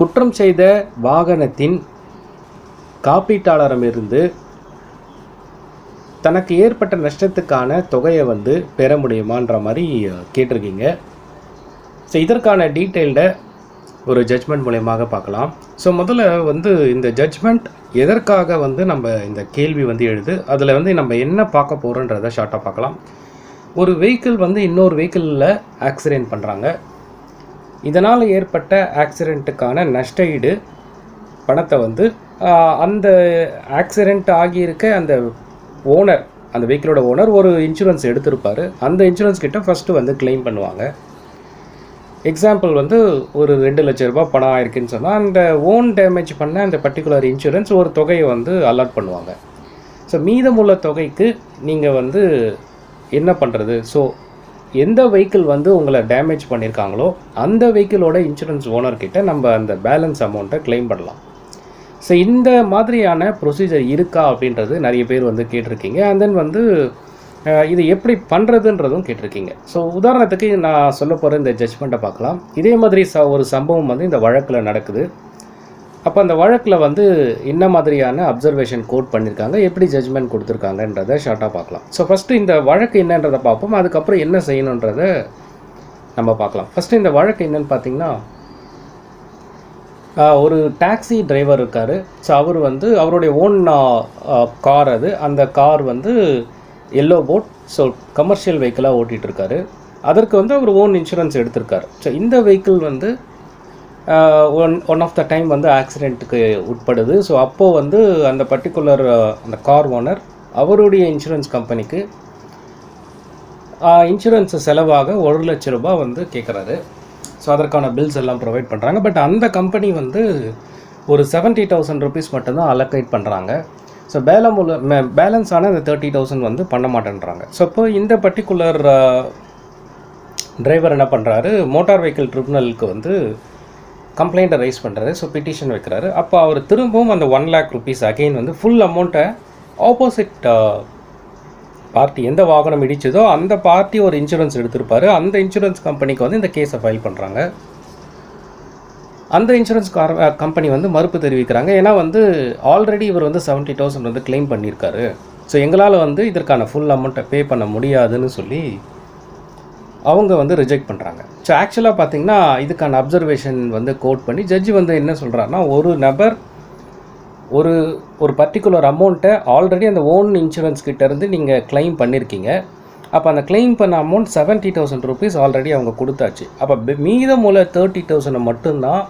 குற்றம் செய்த வாகனத்தின் காப்பீட்டாளரிடமிருந்து தனக்கு ஏற்பட்ட நஷ்டத்துக்கான தொகையை வந்து பெற முடியுமான்ற மாதிரி கேட்டிருக்கீங்க. ஸோ இதற்கான டீட்டெயில்டை ஒரு ஜட்ஜ்மெண்ட் மூலயமாக பார்க்கலாம். ஸோ முதல்ல வந்து இந்த ஜட்ஜ்மெண்ட் எதற்காக வந்து நம்ம இந்த கேள்வி வந்து எழுது அதில் வந்து நம்ம என்ன பார்க்க போகிறோன்றதை ஷார்ட்டாக பார்க்கலாம். ஒரு வெஹிக்கிள் வந்து இன்னொரு வெஹிக்கிளில் ஆக்சிடென்ட் பண்ணுறாங்க இதனால் ஏற்பட்ட ஆக்சிடெண்ட்டுக்கான நஷ்ட ஈடு பணத்தை வந்து அந்த ஆக்சிடெண்ட் ஆகியிருக்க அந்த ஓனர் அந்த வெஹிக்கிளோட ஓனர் ஒரு இன்சூரன்ஸ் எடுத்திருப்பார். அந்த இன்சூரன்ஸ் கிட்ட ஃபஸ்ட்டு வந்து க்ளைம் பண்ணுவாங்க. எக்ஸாம்பிள் வந்து ஒரு ரெண்டு லட்ச ரூபா பணம் ஆயிருக்குன்னு சொன்னால் அந்த ஓன் டேமேஜ் பண்ண அந்த பர்டிகுலர் இன்சூரன்ஸ் ஒரு தொகையை வந்து அலாட் பண்ணுவாங்க. ஸோ மீதமுள்ள தொகைக்கு நீங்கள் வந்து என்ன பண்ணுறது ஸோ எந்த வெஹிக்கிள் வந்து உங்களை டேமேஜ் பண்ணியிருக்காங்களோ அந்த வெஹிக்கிளோட இன்சூரன்ஸ் ஓனர்கிட்ட நம்ம அந்த பேலன்ஸ் அமௌண்ட்டை க்ளைம் பண்ணலாம். ஸோ இந்த மாதிரியான ப்ரொசீஜர் இருக்கா அப்படின்றது நிறைய பேர் வந்து கேட்டிருக்கீங்க. அண்ட் தென் வந்து இது எப்படி பண்ணுறதுன்றதும் கேட்டிருக்கீங்க. ஸோ உதாரணத்துக்கு நான் சொல்ல போகிற இந்த ஜட்ஜ்மெண்ட்டை பார்க்கலாம். இதே மாதிரி ச ஒரு சம்பவம் வந்து இந்த வழக்கில் நடக்குது. அப்போ அந்த வழக்கில் வந்து என்ன மாதிரியான அப்சர்வேஷன் கோட் பண்ணியிருக்காங்க எப்படி ஜட்ஜ்மெண்ட் கொடுத்துருக்காங்கன்றதை ஷார்ட்டாக பார்க்கலாம். ஸோ ஃபஸ்ட்டு இந்த வழக்கு என்னன்றதை பார்ப்போம். அதுக்கப்புறம் என்ன செய்யணுன்றதை நம்ம பார்க்கலாம். ஃபஸ்ட்டு இந்த வழக்கு என்னன்னு பார்த்தீங்கன்னா ஒரு டாக்ஸி டிரைவர் இருக்கார். ஸோ அவர் வந்து அவருடைய ஓன் கார் அது. அந்த கார் வந்து எல்லோ போட் ஸோ கமர்ஷியல் வெஹிக்கிளாக ஓட்டிகிட்ருக்காரு அதற்கு வந்து அவர் ஓன் இன்சூரன்ஸ் எடுத்திருக்காரு. ஸோ இந்த வெஹிக்கிள் வந்து one one of the time வந்து ஆக்சிடெண்ட்டுக்கு உட்படுது. ஸோ அப்போது வந்து அந்த பர்டிகுலர் அந்த கார் ஓனர் அவருடைய இன்சூரன்ஸ் கம்பெனிக்கு இன்சூரன்ஸ் செலவாக ஒரு லட்ச ரூபாய் வந்து கேட்குறாரு ஸோ அதற்கான பில்ஸ் எல்லாம் ப்ரொவைட் பண்ணுறாங்க பட் அந்த கம்பெனி வந்து ஒரு செவன்ட்டி தௌசண்ட் ருபீஸ் மட்டும்தான் அலோகேட் பண்ணுறாங்க ஸோ பேலம் உள்ள பேலன்ஸ் ஆனால் இந்த தேர்ட்டி தௌசண்ட் வந்து பண்ண மாட்டேன்றாங்க. ஸோ இப்போ இந்த பர்டிகுலர் டிரைவர் என்ன பண்ணுறாரு மோட்டார் வெஹிக்கிள் ட்ரிபுனலுக்கு வந்து கம்ப்ளைண்ட்டை ரைஸ் பண்ணுறாரு ஸோ பிட்டிஷன் வைக்கிறாரு. அப்போ அவர் திரும்பவும் அந்த ஒன் லேக் ருபீஸ் அகைன் வந்து ஃபுல் அமௌண்ட்டை ஆப்போசிட் பார்ட்டி எந்த வாகனம் இடிச்சதோ அந்த பார்ட்டி ஒரு இன்சூரன்ஸ் எடுத்திருப்பாரு. அந்த இன்சூரன்ஸ் கம்பெனிக்கு வந்து இந்த கேஸை ஃபைல் பண்ணுறாங்க அந்த இன்சூரன்ஸ் கார் கம்பெனி வந்து மறுப்பு தெரிவிக்கிறாங்க. ஏன்னா வந்து ஆல்ரெடி இவர் வந்து செவன்ட்டி தௌசண்ட் வந்து க்ளைம் பண்ணியிருக்காரு. ஸோ எங்களால் வந்து இதற்கான ஃபுல் அமௌண்ட்டை பே பண்ண முடியாதுன்னு சொல்லி அவங்க வந்து ரிஜெக்ட் பண்ணுறாங்க ஸோ ஆக்சுவலாக பார்த்தீங்கன்னா இதுக்கான அப்சர்வேஷன் வந்து கோட் பண்ணி ஜட்ஜி வந்து என்ன சொல்கிறாருன்னா ஒரு நபர் ஒரு ஒரு பர்டிகுலர் அமௌண்ட்டை ஆல்ரெடி அந்த ஓன் இன்சூரன்ஸ் கிட்டேருந்து நீங்கள் க்ளைம் பண்ணியிருக்கீங்க அப்போ அந்த க்ளைம் பண்ண amount seventy thousand rupees already அவங்க கொடுத்தாச்சு. அப்போ மீதமுள்ள தேர்ட்டி தௌசண்ட் மட்டும்தான்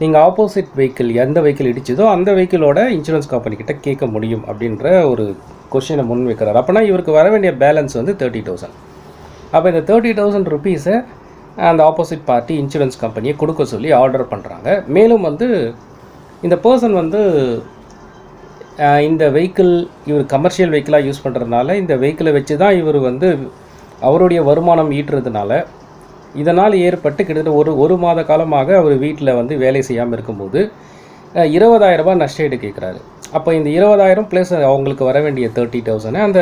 நீங்கள் ஆப்போசிட் வெஹிக்கிள் எந்த வெஹிக்கிள் இடிச்சதோ அந்த வெஹிக்கிளோட இன்சூரன்ஸ் கம்பெனி கிட்ட கேட்க முடியும் அப்படின்ற ஒரு கொஷினை முன் வைக்கிறார். அப்போனா இவருக்கு வர வேண்டிய பேலன்ஸ் வந்து தேர்ட்டி தௌசண்ட் அப்போ இந்த தேர்ட்டி தௌசண்ட் ருபீஸை அந்த ஆப்போசிட் பார்ட்டி இன்சூரன்ஸ் கம்பெனியை கொடுக்க சொல்லி ஆர்டர் பண்ணுறாங்க மேலும் வந்து இந்த பர்சன் வந்து இந்த வெஹிக்கிள் இவர் கமர்ஷியல் வெஹிக்கிளாக யூஸ் பண்ணுறதுனால இந்த வெஹிக்கிளை வச்சு தான் இவர் வந்து அவருடைய வருமானம் ஈட்டுறதுனால இதனால் ஏற்பட்டு கிட்டத்தட்ட ஒரு ஒரு மாத காலமாக அவர் வீட்டில் வந்து வேலை செய்யாமல் இருக்கும்போது இருபதாயிரரூபா நஷ்டஈடு கேட்குறாரு. அப்போ இந்த இருபதாயிரம் ப்ளஸ் அவங்களுக்கு வர வேண்டிய தேர்ட்டி தௌசண்ட் அந்த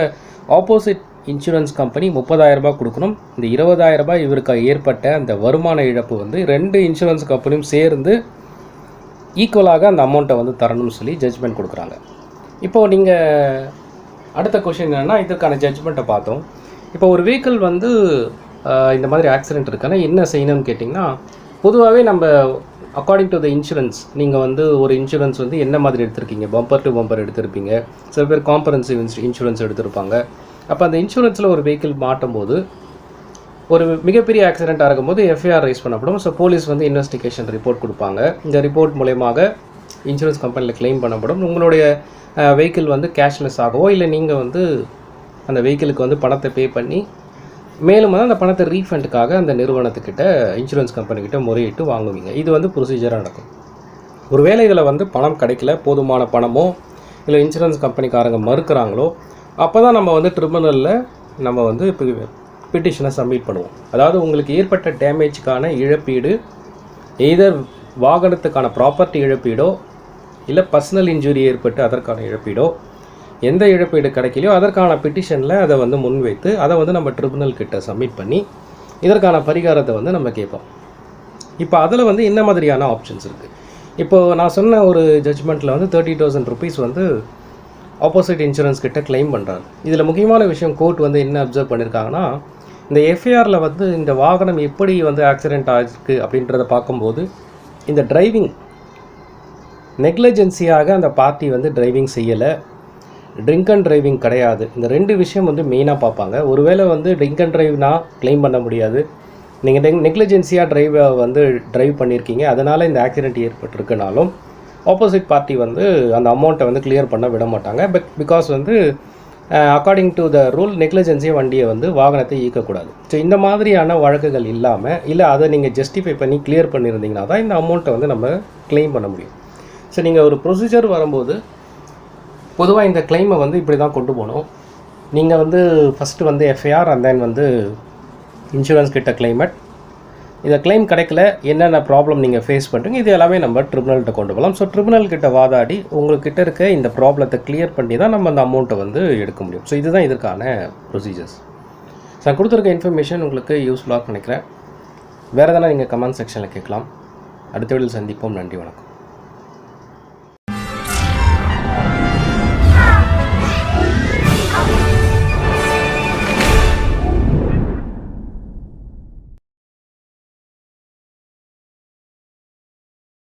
ஆப்போசிட் இன்சூரன்ஸ் கம்பெனி முப்பதாயிரரூபா கொடுக்கணும். இந்த இருபதாயிரரூபா இவருக்கு ஏற்பட்ட அந்த வருமான இழப்பு வந்து ரெண்டு இன்சூரன்ஸ் கம்பெனியும் சேர்ந்து ஈக்குவலாக அந்த அமௌண்ட்டை வந்து தரணும்னு சொல்லி ஜட்ஜ்மெண்ட் கொடுக்குறாங்க. இப்போது நீங்கள் அடுத்த கொஷின் என்னென்னா இதுக்கான ஜட்ஜ்மெண்ட்டை பார்த்தோம். இப்போ ஒரு வெஹிக்கிள் வந்து இந்த மாதிரி ஆக்சிடென்ட் இருக்குன்னா என்ன செய்யணும்னு கேட்டிங்கன்னா பொதுவாகவே நம்ம அக்கார்டிங் டு த இன்சூரன்ஸ் நீங்கள் வந்து ஒரு இன்சூரன்ஸ் வந்து என்ன மாதிரி எடுத்திருக்கீங்க? பம்பர் டு பம்பர் எடுத்திருப்பீங்க. சில பேர் காம்பரன்சிவ் இன்சூரன்ஸ் எடுத்திருப்பாங்க. அப்போ அந்த இன்சூரன்ஸில் ஒரு வெஹிக்கிள் மாட்டும் போது ஒரு மிகப்பெரிய ஆக்சிடெண்ட்டாக இருக்கும்போது எஃப்ஐஆர் ரைஸ் பண்ணப்படும். ஸோ போலீஸ் வந்து இன்வெஸ்டிகேஷன் ரிப்போர்ட் கொடுப்பாங்க. இந்த ரிப்போர்ட் மூலயமாக இன்சூரன்ஸ் கம்பெனியில் க்ளைம் பண்ணப்படும். உங்களுடைய வெஹிக்கிள் வந்து கேஷ்லெஸ் ஆகவோ இல்லை நீங்கள் வந்து அந்த வெஹிக்கிளுக்கு வந்து பணத்தை பே பண்ணி மேலும் வந்து அந்த பணத்தை ரீஃபண்டுக்காக அந்த நிறுவனத்துக்கிட்ட இன்சூரன்ஸ் கம்பெனிக்கிட்ட முறையிட்டு வாங்குவீங்க. இது வந்து ப்ரொசீஜராக நடக்கும். ஒருவேளை இதில் வந்து பணம் கிடைக்கல போதுமான பணமோ இல்லை இன்சூரன்ஸ் கம்பெனிக்காரங்க மறுக்கிறாங்களோ அப்போ தான் நம்ம வந்து ட்ரிபுனலில் நம்ம வந்து பிட்டிஷனை சப்மிட் பண்ணுவோம். அதாவது உங்களுக்கு ஏற்பட்ட டேமேஜ்க்கான இழப்பீடு எய்தர் வாகனத்துக்கான ப்ராப்பர்ட்டி இழப்பீடோ இல்லை பர்சனல் இன்ஜுரி ஏற்பட்டு அதற்கான இழப்பீடோ எந்த இழப்பீடு கிடைக்கலையோ அதற்கான பிட்டிஷனில் அதை வந்து முன்வைத்து அதை வந்து நம்ம ட்ரிபுனல் கிட்ட சப்மிட் பண்ணி இதற்கான பரிகாரத்தை வந்து நம்ம கேட்போம். இப்போ அதில் வந்து என்ன மாதிரியான ஆப்ஷன்ஸ் இருக்குது இப்போது நான் சொன்ன ஒரு ஜட்ஜ்மெண்ட்டில் வந்து தேர்ட்டி தௌசண்ட் ருபீஸ் வந்து ஆப்போசிட் இன்சூரன்ஸ் கிட்ட கிளைம் பண்ணுறாரு இதில் முக்கியமான விஷயம் கோர்ட் வந்து என்ன அப்சர்வ் பண்ணியிருக்காங்கன்னா இந்த எஃப்ஐஆரில் வந்து இந்த வாகனம் எப்படி வந்து ஆக்சிடென்ட் ஆகிருக்கு அப்படின்றத பார்க்கும்போது இந்த டிரைவிங் நெக்லஜென்சியாக அந்த பார்ட்டி வந்து டிரைவிங் செய்யலை. ட்ரிங்க் அண்ட் டிரைவிங் கிடையாது. இந்த ரெண்டு விஷயம் வந்து மெயினாக பார்ப்பாங்க. ஒருவேளை வந்து ட்ரிங்க் அண்ட் டிரைவ்னா கிளைம் பண்ண முடியாது. நீங்கள் நெக்லிஜென்சியாக டிரைவை வந்து டிரைவ் பண்ணியிருக்கீங்க அதனால் இந்த ஆக்சிடென்ட் ஏற்பட்டிருக்குனாலும் ஆப்போசிட் பார்ட்டி வந்து அந்த அமௌண்ட்டை வந்து கிளியர் பண்ண விட மாட்டாங்க. பட் பிகாஸ் வந்து அக்கார்டிங் டு த ரூல் நெக்லிஜென்சியாக வண்டியை வந்து வாகனத்தை ஈக்கக்கூடாது ஸோ இந்த மாதிரியான வழக்குகள் இல்லாமல் இல்லை அதை நீங்கள் ஜஸ்டிஃபை பண்ணி கிளியர் பண்ணியிருந்தீங்கன்னா தான் இந்த அமௌண்ட்டை வந்து நம்ம க்ளைம் பண்ண முடியும். ஸோ நீங்கள் ஒரு ப்ரொசீஜர் வரும்போது பொதுவாக இந்த கிளைமை வந்து இப்படி தான் கொண்டு போகணும். நீங்கள் வந்து ஃபஸ்ட்டு வந்து எஃப்ஐஆர் அண்ட் தென் வந்து இன்சூரன்ஸ் கிட்ட கிளைமேட் இதை கிளைம் கிடைக்கல என்னென்ன ப்ராப்ளம் நீங்கள் ஃபேஸ் பண்ணுறீங்க இது எல்லாமே நம்ம ட்ரிபுனல்கிட்ட கொண்டு போகலாம். ஸோ ட்ரிபுனல் கிட்ட வாதாடி உங்கள்கிட்ட இருக்க இந்த ப்ராப்ளத்தை கிளியர் பண்ணி தான் நம்ம அந்த அமௌண்ட்டை வந்து எடுக்க முடியும். ஸோ இதுதான் இதற்கான ப்ரொசீஜர்ஸ் ஸோ நான் கொடுத்துருக்க இன்ஃபர்மேஷன் உங்களுக்கு யூஸ்ஃபுல்லாக நினைக்கிறேன். வேறு எதனா நீங்கள் கமெண்ட் செக்ஷனில் கேட்கலாம். அடுத்த வீடியோ சந்திப்போம். நன்றி வணக்கம்.